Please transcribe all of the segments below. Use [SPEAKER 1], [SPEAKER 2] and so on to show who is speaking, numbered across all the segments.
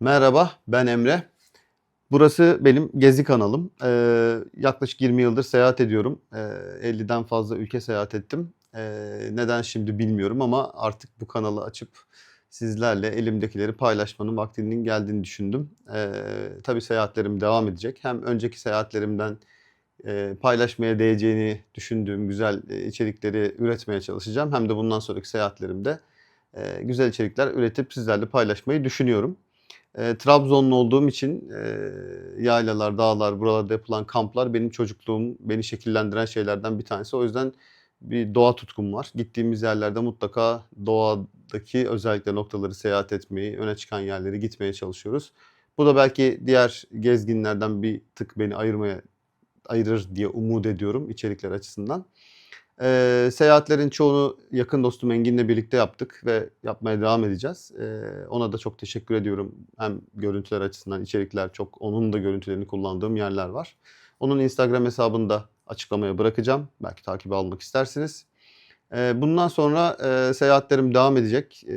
[SPEAKER 1] Merhaba, ben Emre. Burası benim gezi kanalım. Ee, yaklaşık 20 yıldır seyahat ediyorum. Ee, 50'den fazla ülke seyahat ettim. Ee, neden şimdi bilmiyorum ama artık bu kanalı açıp sizlerle elimdekileri paylaşmanın vaktinin geldiğini düşündüm. Ee, tabii seyahatlerim devam edecek. Hem önceki seyahatlerimden e, paylaşmaya değeceğini düşündüğüm güzel e, içerikleri üretmeye çalışacağım. Hem de bundan sonraki seyahatlerimde e, güzel içerikler üretip sizlerle paylaşmayı düşünüyorum. E, Trabzonlu olduğum için e, yaylalar, dağlar, buralarda yapılan kamplar benim çocukluğum, beni şekillendiren şeylerden bir tanesi. O yüzden bir doğa tutkum var. Gittiğimiz yerlerde mutlaka doğadaki özellikle noktaları seyahat etmeyi, öne çıkan yerleri gitmeye çalışıyoruz. Bu da belki diğer gezginlerden bir tık beni ayırmaya ayırır diye umut ediyorum içerikler açısından. Ee, seyahatlerin çoğunu yakın dostum Engin'le birlikte yaptık ve yapmaya devam edeceğiz. Ee, ona da çok teşekkür ediyorum. Hem görüntüler açısından içerikler çok, onun da görüntülerini kullandığım yerler var. Onun Instagram hesabını da açıklamaya bırakacağım. Belki takip almak istersiniz. Bundan sonra e, seyahatlerim devam edecek e,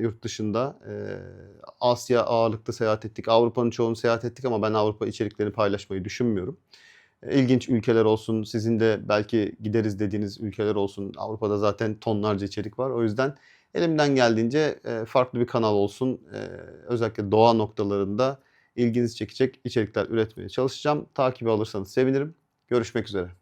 [SPEAKER 1] yurt dışında. E, Asya ağırlıklı seyahat ettik. Avrupa'nın çoğunu seyahat ettik ama ben Avrupa içeriklerini paylaşmayı düşünmüyorum ilginç ülkeler olsun, sizin de belki gideriz dediğiniz ülkeler olsun. Avrupa'da zaten tonlarca içerik var. O yüzden elimden geldiğince e, farklı bir kanal olsun. E, Özellikle doğa noktalarında ilginizi çekecek içerikler üretmeye çalışacağım. Takibi alırsanız sevinirim. Görüşmek üzere.